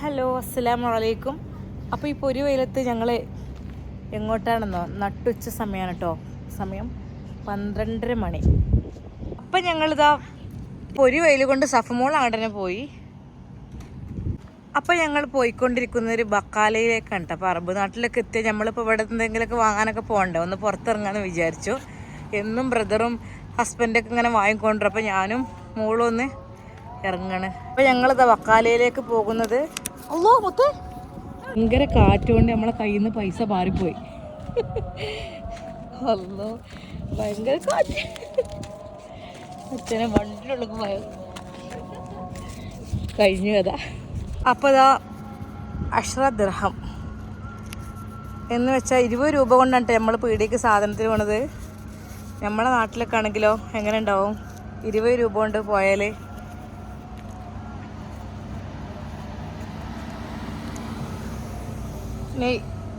Hello അസ്സലാമു അലൈക്കും അപ്പോൾ ഈ പൊരി വെയിലത്ത് ഞങ്ങൾ എങ്ങോട്ടാണെന്നോ നട്ടുച്ച സമയമാണ് കേട്ടോ സമയം പന്ത്രണ്ടര മണി. അപ്പം ഞങ്ങളിതാ പൊരി വെയിൽ കൊണ്ട് സഫമോൾ തന്നെ പോയി. അപ്പം ഞങ്ങൾ പോയിക്കൊണ്ടിരിക്കുന്ന ഒരു ബക്കാലയിലേക്കാണ് കേട്ടോ അപ്പോൾ അറബ് നാട്ടിലൊക്കെ എത്തിയ നമ്മളിപ്പോൾ ഇവിടെ എന്തെങ്കിലുമൊക്കെ വാങ്ങാനൊക്കെ പോകണ്ടേ? ഒന്ന് പുറത്തിറങ്ങാമെന്ന് വിചാരിച്ചു. എന്നും ബ്രദറും ഹസ്ബൻഡൊക്കെ ഇങ്ങനെ വാങ്ങിക്കൊണ്ടിരും. അപ്പോൾ ഞാനും മോളും ഒന്ന് ഇറങ്ങണ്. അപ്പോൾ ഞങ്ങളിതാ വക്കാലയിലേക്ക് പോകുന്നത് അല്ലോ മുത്ത്? ഭയങ്കര കാറ്റ് കൊണ്ട് നമ്മളെ കയ്യിൽ നിന്ന് പൈസ പാറിപ്പോയി. അല്ലോ ഭയങ്കര കാറ്റ്. അച്ഛനെ വണ്ടിയിലുള്ള കഴിഞ്ഞു കഥ. അപ്പോൾ ഇതാ അഷ്റ ദിർഹം. എന്ന് വെച്ചാൽ ഇരുപത് രൂപ കൊണ്ടാണ് നമ്മൾ പീടിയേക്ക് സാധനത്തിന് പോണത്. നമ്മളെ നാട്ടിലൊക്കെ ആണെങ്കിലോ എങ്ങനെ ഉണ്ടാവും? ഇരുപത് രൂപ കൊണ്ട് പോയാൽ ഇനി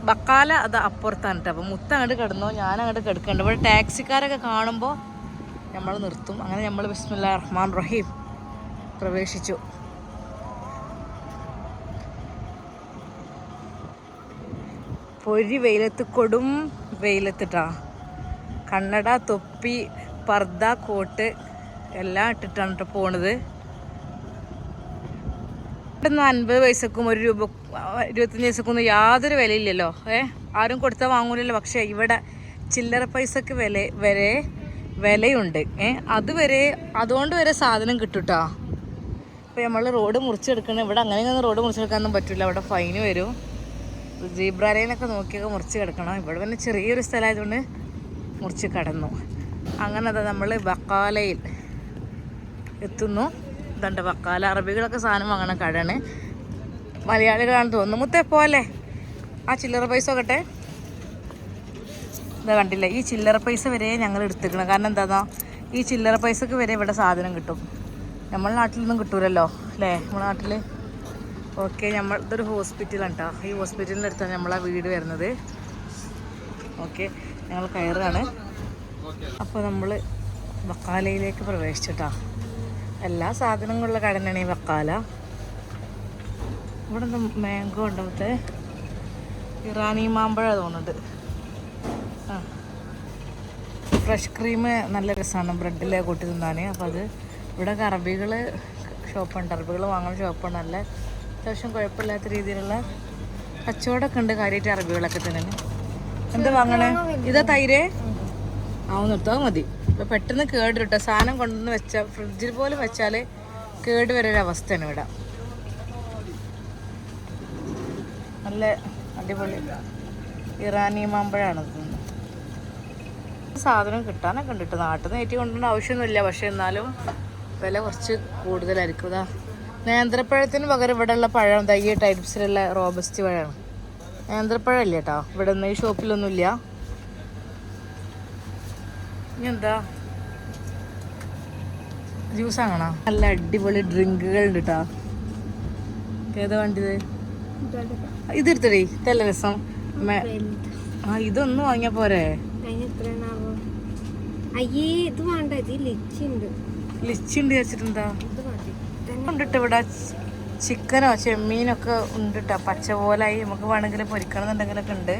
ബക്കാല അത് അപ്പുറത്താണ് കേട്ടോ. അപ്പോൾ മുത്ത അങ്ങോട്ട് കിടന്നോ ഞാൻ അങ്ങോട്ട് കിടക്കുന്നുണ്ട് ഇവിടെ ടാക്സിക്കാരൊക്കെ കാണുമ്പോൾ നമ്മൾ നിർത്തും. അങ്ങനെ നമ്മൾ ബിസ്മില്ല റഹ്മാൻ റഹീം പ്രവേശിച്ചു. പൊരി വെയിലത്ത് കൊടും വെയിലത്തിട്ടാ കണ്ണട തൊപ്പി പർദ്ദ കോട്ട് എല്ലാം ഇട്ടിട്ടാണ് കേട്ടോ പോണത്. ഇവിടുന്ന് അൻപത് പൈസക്കും ഒരു രൂപ ഇരുപത്തഞ്ച് പൈസക്കൊന്നും യാതൊരു വിലയില്ലല്ലോ. ഏ? ആരും കൊടുത്താൽ വാങ്ങൂലല്ലോ. പക്ഷേ ഇവിടെ ചില്ലറ പൈസക്ക് വില വരെ വിലയുണ്ട്. ഏ? അതുവരെ അതുകൊണ്ട് വരെ സാധനം കിട്ടും കേട്ടോ ഇപ്പോൾ നമ്മൾ റോഡ് മുറിച്ചെടുക്കണം ഇവിടെ അങ്ങനെയൊന്നും റോഡ് മുറിച്ചെടുക്കാനൊന്നും പറ്റില്ല അവിടെ ഫൈന് വരും. ജീബ്രാലയിലൊക്കെ നോക്കിയൊക്കെ മുറിച്ച് കിടക്കണം. ഇവിടെ പിന്നെ ചെറിയൊരു സ്ഥലമായതുകൊണ്ട് മുറിച്ച് കടന്നു. അങ്ങനെ നമ്മൾ ബക്കാലയിൽ എത്തുന്നു. ഇതുണ്ട് വക്കാല അറബികളൊക്കെ സാധനം വാങ്ങണ കടയാണ്. മലയാളികളാണെന്ന് തോന്നുന്നു. മുത്തേ പോലെ ആ ചില്ലറ പൈസ ഒക്കെ ഇതാ കണ്ടില്ല? ഈ ചില്ലറ പൈസ വരെ ഞങ്ങൾ എടുത്തിക്കണം കാരണം എന്താണോ ഈ ചില്ലറ പൈസക്ക് വരെ ഇവിടെ സാധനം കിട്ടും. നമ്മളെ നാട്ടിലൊന്നും കിട്ടൂലല്ലോ അല്ലേ? നമ്മുടെ നാട്ടിൽ ഓക്കെ നമ്മൾ ഇതൊരു ഹോസ്പിറ്റലാണ് കേട്ടോ ഈ ഹോസ്പിറ്റലിന്റെ അടുത്താണ് നമ്മളെ വീട് വരുന്നത്. ഓക്കെ ഞങ്ങൾ കയറുകയാണ്. അപ്പോൾ നമ്മൾ ബക്കാലയിലേക്ക് പ്രവേശിച്ചിട്ടാ. എല്ലാ സാധനങ്ങളുള്ള കടനാണ് ഈ വക്കാല. ഇവിടെ നിന്ന് മാംഗോ ഉണ്ടാവത്തെ ഇറാനി മാമ്പഴ തോന്നുന്നുണ്ട് ആ. ഫ്രഷ് ക്രീം നല്ല രസമാണ് ബ്രെഡിൽ കൂട്ടി തിന്നാൻ അപ്പോൾ അത് ഇവിടെ അറബികൾ ഷോപ്പുണ്ട്. അറബികൾ വാങ്ങുന്ന ഷോപ്പുണ്ട് നല്ല അത്യാവശ്യം കുഴപ്പമില്ലാത്ത രീതിയിലുള്ള കച്ചവടമൊക്കെ ഉണ്ട് കാര്യമായിട്ട് അറബികളൊക്കെ തന്നെ എന്ത് വാങ്ങണേ? ഇതാ തൈര്. ആ നിർത്താൽ മതി. ഇപ്പം പെട്ടെന്ന് കേട് കേട്ടോ സാധനം കൊണ്ടുവന്ന് വെച്ചാൽ ഫ്രിഡ്ജിൽ പോലും വെച്ചാൽ കേട് വരൊരവസ്ഥയാണ് ഇവിടെ. നല്ല അടിപൊളി ഇറാനി തോന്നുന്നു സാധനം കിട്ടാനൊക്കെ കണ്ടിട്ട് നാട്ടിൽ നിന്ന് ഏറ്റി കൊണ്ടുവന്ന ആവശ്യമൊന്നുമില്ല. പക്ഷെ എന്നാലും വില കുറച്ച് കൂടുതലായിരിക്കും. ഇതാ നേന്ത്രപ്പഴത്തിന് പകരം ഉള്ള പഴം തയ്യ ടൈപ്സിലുള്ള റോബസ്റ്റ് പഴമാണ്. നേന്ത്രപ്പഴം ഇല്ല കേട്ടോ ഇവിടെ നിന്ന് ഈ ഷോപ്പിലൊന്നുമില്ല ഇനി എന്താ ജ്യൂസ് ആണോ നല്ല അടിപൊളി ഡ്രിങ്കുകൾ ഉണ്ട് കേട്ടോ ഏതാ വേണ്ടത്? ഇതെടുത്തടി തല്ല രസം. ആ ഇതൊന്നും വാങ്ങിയാ പോരെ? അയ്യേ ഇത് വേണ്ട ഇത് ലിച്ചുണ്ട് വെച്ചിട്ടെന്താ ഉണ്ടിട്ട് ഇവിടെ ചിക്കനോ ചെമ്മീനൊക്കെ ഉണ്ട് കേട്ടോ പച്ച പോലായി. നമുക്ക് വേണമെങ്കിൽ പൊരിക്കണം എന്നുണ്ടെങ്കിലൊക്കെ ഉണ്ട്.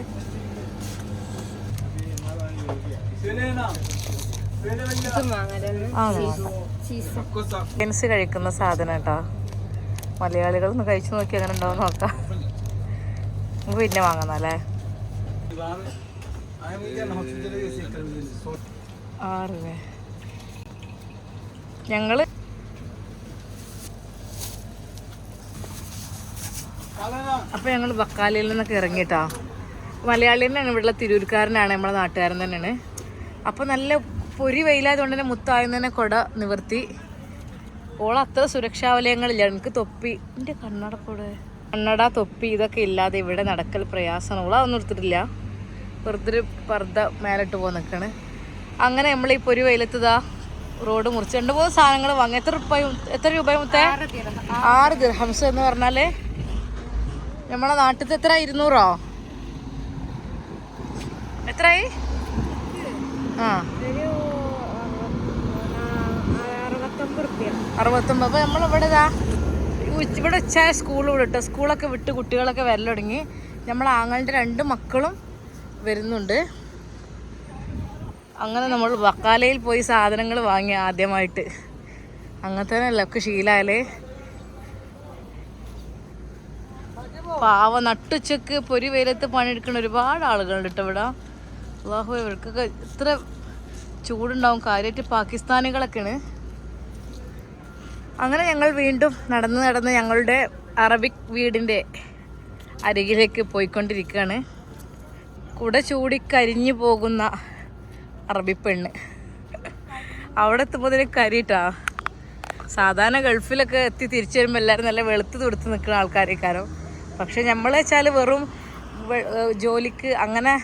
ജെൻസ് കഴിക്കുന്ന സാധനം കേട്ടോ. മലയാളികൾ ഒന്ന് കഴിച്ചു നോക്കി അങ്ങനെ ഉണ്ടോ നോക്കാം. നമുക്ക് പിന്നെ വാങ്ങുന്നല്ലേ ആറ്. ഞങ്ങൾ അപ്പൊ ഞങ്ങൾ ബക്കാലിയിൽ നിന്നൊക്കെ ഇറങ്ങിട്ടാ മലയാളി തന്നെയാണ് ഇവിടെയുള്ള തിരൂർക്കാരനാണ് നമ്മളെ നാട്ടുകാരൻ തന്നെയാണ്. അപ്പൊ നല്ല പൊരി വെയിലായതുകൊണ്ട് തന്നെ മുത്തായം തന്നെ കൊട നിവർത്തി. ഓൾ അത്ര സുരക്ഷാ വലയങ്ങളില്ല. എനിക്ക് തൊപ്പി. എന്റെ കൂടെ കണ്ണട തൊപ്പി ഇതൊക്കെ ഇല്ലാതെ ഇവിടെ നടക്കൽ പ്രയാസമാണ്. ഓള ഒന്നും എടുത്തിട്ടില്ല. വെറുതെ പർദ്ദ മേലിട്ട് പോകാൻ നിൽക്കണ് അങ്ങനെ നമ്മൾ ഈ പൊരി വെയിലെത്തതാ റോഡ് മുറിച്ച് രണ്ട് മൂന്ന് സാധനങ്ങൾ വാങ്ങി. എത്ര രൂപ എത്ര രൂപ മുത്തേ? ആറ് ദിർഹംസ് എന്ന് പറഞ്ഞാൽ നമ്മളെ നാട്ടിൽ എത്ര ഇരുന്നൂറോ? എത്രയായി അറുപത്തൊമ്പത് നമ്മളിവിടെ ഇതാ ഇവിടെ ഉച്ചയായ സ്കൂൾ വിട്ടോ സ്കൂളൊക്കെ വിട്ട് കുട്ടികളൊക്കെ വരൽ തുടങ്ങി. നമ്മൾ ആങ്ങളുടെ രണ്ട് മക്കളും വരുന്നുണ്ട്. അങ്ങനെ നമ്മൾ വക്കാലയിൽ പോയി സാധനങ്ങൾ വാങ്ങി ആദ്യമായിട്ട്. അങ്ങനത്തെ തന്നെ ഒക്കെ ശീലായാലേ പാവ നട്ടുച്ചക്ക് പൊരി വെയിലത്ത് പണിയെടുക്കുന്ന ഒരുപാട് ആളുകളുണ്ട് കേട്ടോ ഇവിടെ. അള്ളാഹു ഇവർക്കൊക്കെ ഇത്ര ചൂടുണ്ടാവും. കാര്യമായിട്ട് പാകിസ്ഥാനികളൊക്കെയാണ്. അങ്ങനെ ഞങ്ങൾ വീണ്ടും നടന്ന് നടന്ന് ഞങ്ങളുടെ അറബിക് വീടിന്റെ അരികിലേക്ക് പോയിക്കൊണ്ടിരിക്കുകയാണ്. കുട ചൂടി കരിഞ്ഞു പോകുന്ന അറബി പെണ്ണ്. അവിടെ എത്തുമ്പോൾ കരിയിട്ടാ സാധാരണ ഗൾഫിലൊക്കെ എത്തി തിരിച്ചു വരുമ്പോൾ എല്ലാവരും നല്ല വെളുത്ത് തുടുത്ത് നിൽക്കുന്ന ആൾക്കാരേക്കാരോ. പക്ഷെ നമ്മൾ വെച്ചാൽ വെറും ജോലിക്ക് അങ്ങനെ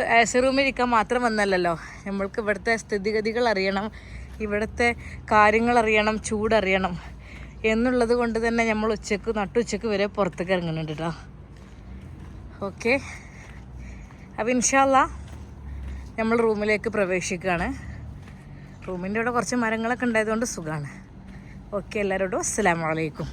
എ സി റൂമിൽ ഇരിക്കാൻ മാത്രം വന്നല്ലല്ലോ. നമ്മൾക്ക് ഇവിടുത്തെ സ്ഥിതിഗതികൾ അറിയണം ഇവിടുത്തെ കാര്യങ്ങൾ അറിയണം ചൂടറിയണം എന്നുള്ളത് കൊണ്ട് തന്നെ നമ്മൾ ഉച്ചയ്ക്ക് നട്ടുച്ചക്ക് വരെ പുറത്തേക്ക് ഇറങ്ങുന്നുണ്ട് കേട്ടോ ഓക്കെ അപ്പോൾ ഇൻഷാല്ല നമ്മൾ റൂമിലേക്ക് പ്രവേശിക്കുകയാണ്. റൂമിന്റെ അവിടെ കുറച്ച് മരങ്ങളൊക്കെ ഉണ്ടായതുകൊണ്ട് സുഖമാണ്. ഓക്കെ എല്ലാവരോടും അസ്സാം അലൈക്കും.